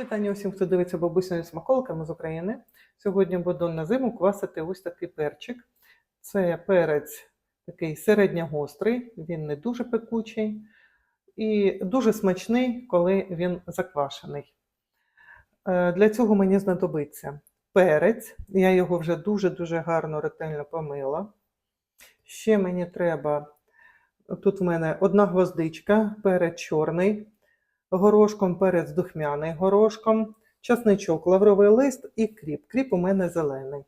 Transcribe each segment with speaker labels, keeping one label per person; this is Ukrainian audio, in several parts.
Speaker 1: Вітання усім, хто дивиться бабусиною смаколиками з України. Сьогодні буду на зиму квасити ось такий перчик. Це перець такий середньогострий, він не дуже пекучий і дуже смачний, коли він заквашений. Е, Для цього мені знадобиться перець. Я його вже дуже-дуже гарно ретельно помила. Ще мені треба, тут в мене одна гвоздичка, перець чорний, горошком перець духмяний горошком, часничок, лавровий лист і кріп. Кріп у мене зелений.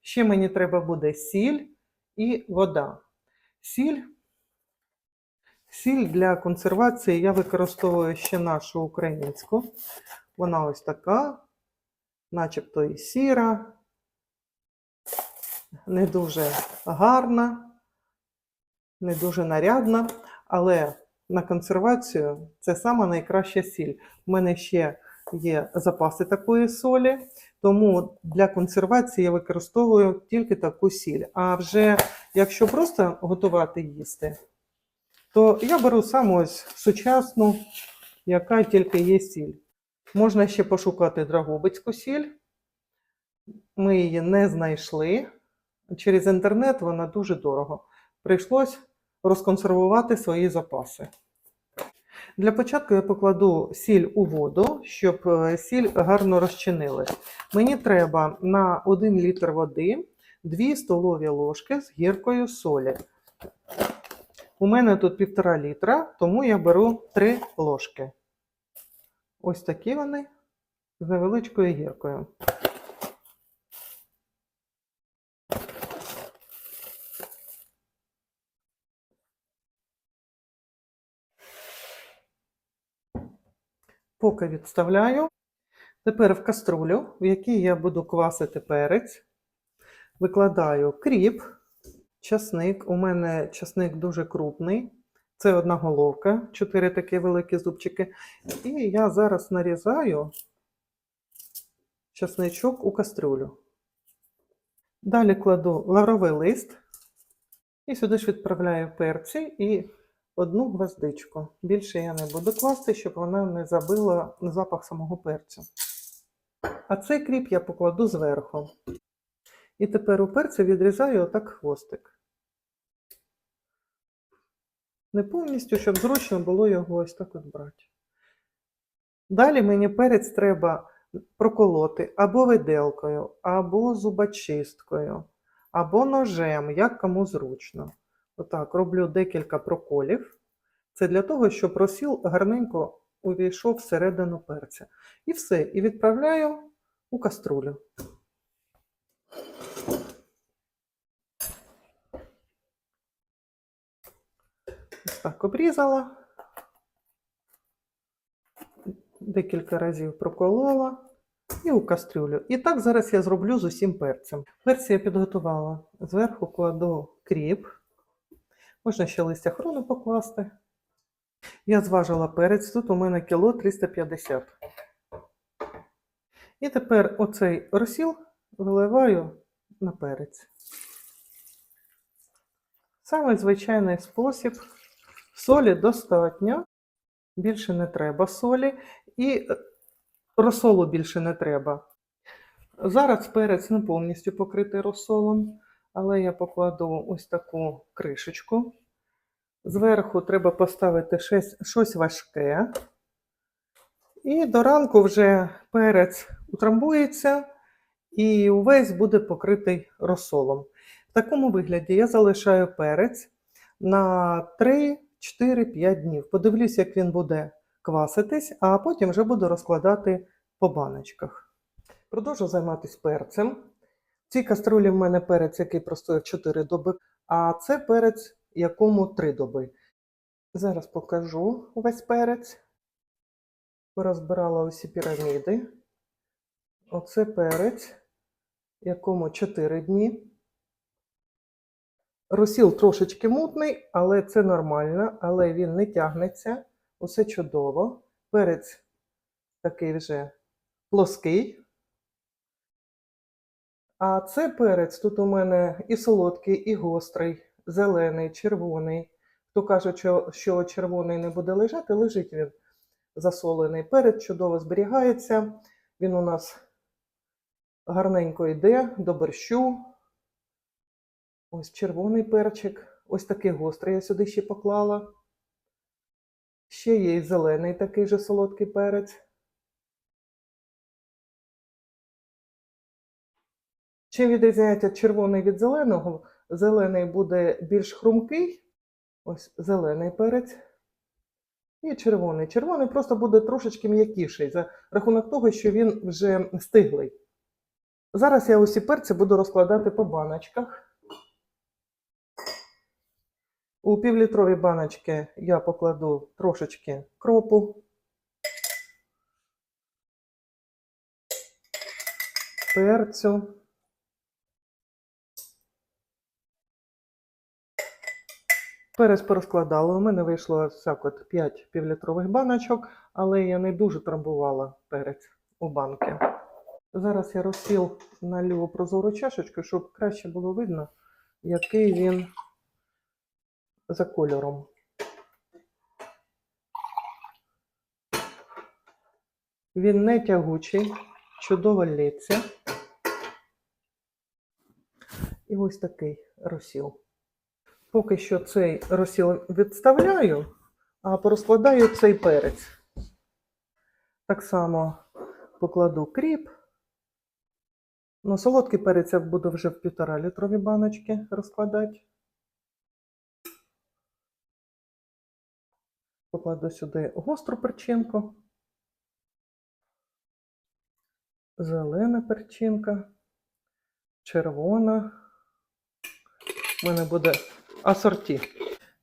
Speaker 1: Ще мені треба буде сіль і вода. Сіль. Сіль для консервації я використовую ще нашу українську. Вона ось така, начебто і сіра, не дуже гарна, не дуже нарядна, але на консервацію це сама найкраща сіль. У мене ще є запаси такої солі, тому для консервації я використовую тільки таку сіль. А вже якщо просто готувати їсти, то я беру саму ось сучасну, яка тільки є сіль. Можна ще пошукати драгобицьку сіль. Ми її не знайшли. Через інтернет вона дуже дорого. Прийшлось розконсервувати свої запаси. Для початку я покладу сіль у воду, щоб е, сіль гарно розчинилась. Мені треба на 1 літр води 2 столові ложки з гіркою солі. У мене тут 1,5 літра, тому я беру 3 ложки. Ось такі вони з невеличкою гіркою. Поки відставляю. Тепер в каструлю, в якій я буду квасити перець, викладаю кріп, часник. У мене часник дуже крупний. Це одна головка, чотири такі великі зубчики. І я зараз нарізаю часничок у кастрюлю. Далі кладу лавровий лист і сюди ж відправляю перці і одну гвоздичку. Більше я не буду класти, щоб вона не забила запах самого перцю. А цей кріп я покладу зверху. І тепер у перцю відрізаю отак хвостик. Не повністю, щоб зручно було його ось так от брати. Далі мені перець треба проколоти або виделкою, або зубочисткою, або ножем, як кому зручно. Отак, роблю декілька проколів. Це для того, щоб розсіл гарненько увійшов всередину перця. І все. І відправляю у каструлю. Так обрізала. Декілька разів проколола і у кастрюлю. І так зараз я зроблю з усім перцем. Перці я підготувала. Зверху кладу кріп. Можна ще листя хрону покласти. Я зважила перець, тут у мене кіло 350. І тепер оцей розсіл виливаю на перець. Саме звичайний спосіб. Солі достатньо, більше не треба солі, і розсолу більше не треба. Зараз перець не повністю покритий розсолом, але я покладу ось таку кришечку. Зверху треба поставити щось, щось важке. І до ранку вже перець утрамбується і увесь буде покритий розсолом. В такому вигляді я залишаю перець на 3, 4, 5 днів. Подивлюсь, як він буде кваситись, а потім вже буду розкладати по баночках. Продовжу займатися перцем. В цій каструлі в мене перець, який простояв 4 доби, а це перець, якому 3 доби. Зараз покажу увесь перець. Порозбирала усі піраміди. Оце перець, якому 4 дні. Розсіл трошечки мутний, але це нормально, але він не тягнеться. Усе чудово. Перець такий вже плоский. А це перець тут у мене і солодкий, і гострий, зелений, червоний. Хто каже, що червоний не буде лежати, лежить він засолений. Перець чудово зберігається. Він у нас гарненько йде до борщу. Ось червоний перчик. Ось такий гострий я сюди ще поклала. Ще є і зелений такий же солодкий перець. Чим відрізняється червоний від зеленого? Зелений буде більш хрумкий. Ось зелений перець. І червоний. Червоний просто буде трошечки м'якіший за рахунок того, що він вже стиглий. Зараз я усі перці буду розкладати по баночках. У півлітрові баночки я покладу трошечки кропу, перцю. Перець порозкладала. У мене вийшло так от 5 півлітрових баночок, але я не дуже трамбувала перець у банки. Зараз я розсіл налю у прозору чашечку, щоб краще було видно, який він за кольором. Він не тягучий, чудово лється. І ось такий розсіл. Поки що цей розсіл відставляю, а порозкладаю цей перець. Так само покладу кріп. Ну, солодкий перець я буду вже в півтора літрові баночки розкладати. Покладу сюди гостру перчинку, зелена перчинка, червона. У мене буде асорті.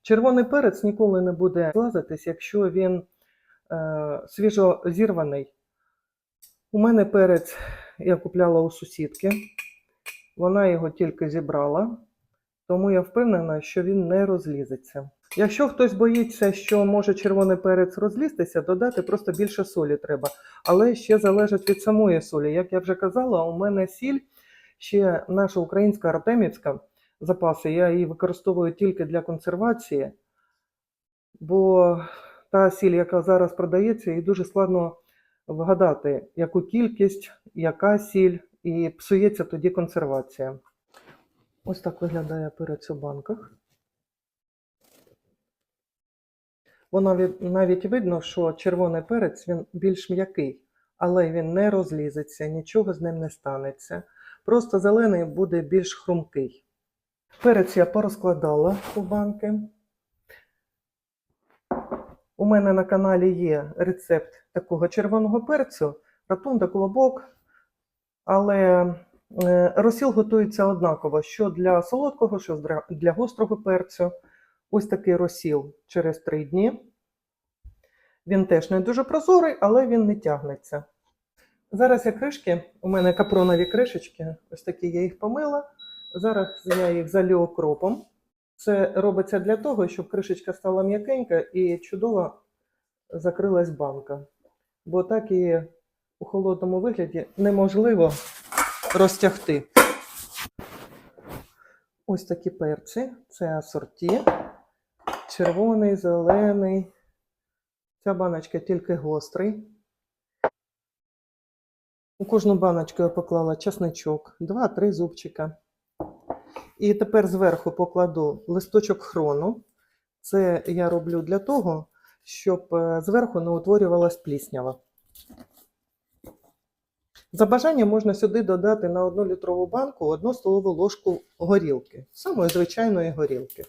Speaker 1: Червоний перець ніколи не буде злазитись, якщо він е, свіжо зірваний. У мене перець я купляла у сусідки. Вона його тільки зібрала, тому я впевнена, що він не розлізеться. Якщо хтось боїться, що може червоний перець розлізтися, додати просто більше солі треба. Але ще залежить від самої солі. Як я вже казала, у мене сіль ще наша українська артемівська запаси. Я її використовую тільки для консервації, бо та сіль, яка зараз продається, її дуже складно вгадати, яку кількість, яка сіль, і псується тоді консервація. Ось так виглядає перець у банках. Воно навіть видно, що червоний перець він більш м'який, але він не розлізеться, нічого з ним не станеться. Просто зелений буде більш хрумкий. Перець я порозкладала у банки. У мене на каналі є рецепт такого червоного перцю, ратунда, колобок. Але е, розсіл готується однаково, що для солодкого, що для гострого перцю. Ось такий розсіл через 3 дні. Він теж не дуже прозорий, але він не тягнеться. Зараз я кришки, у мене капронові кришечки, ось такі я їх помила. Зараз я їх залю окропом. Це робиться для того, щоб кришечка стала м'якенька і чудово закрилась банка. Бо так і у холодному вигляді неможливо розтягти. Ось такі перці. Це асорті. Червоний, зелений. Ця баночка тільки гострий. У кожну баночку я поклала часничок, 2-3 зубчика. І тепер зверху покладу листочок хрону. Це я роблю для того, щоб е, зверху не утворювалась пліснява. За бажанням можна сюди додати на 1 літрову банку 1 столову ложку горілки, самої звичайної горілки.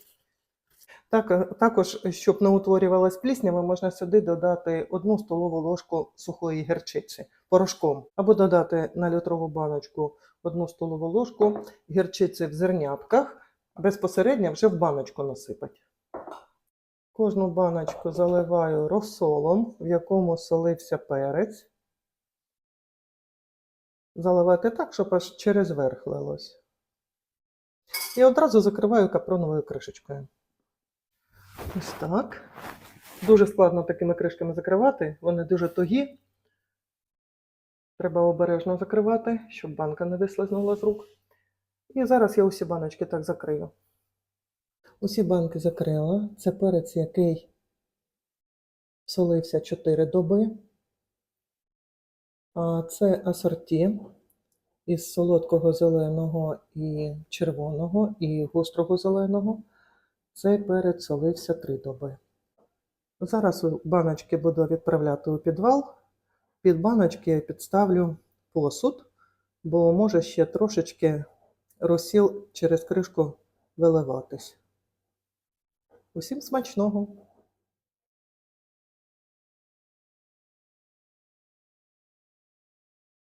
Speaker 1: Так, е, також, щоб не утворювалась пліснява, можна сюди додати 1 столову ложку сухої гірчиці порошком, або додати на літрову баночку 1 столову ложку гірчиці в зернятках, безпосередньо вже в баночку насипати. Кожну баночку заливаю розсолом, в якому солився перець. Заливати так, щоб аж через верх лилось. І одразу закриваю капроновою кришечкою. Ось так. Дуже складно такими кришками закривати, вони дуже тугі. Треба обережно закривати, щоб банка не вислизнула з рук. І зараз я усі баночки так закрию. Усі банки закрила. Це перець, який солився 4 доби. А це асорті із солодкого зеленого і червоного, і гострого зеленого. Цей перець солився 3 доби. Зараз баночки буду відправляти у підвал. Під баночки підставлю посуд, бо може ще трошечки розсіл через кришку виливатись. Усім смачного!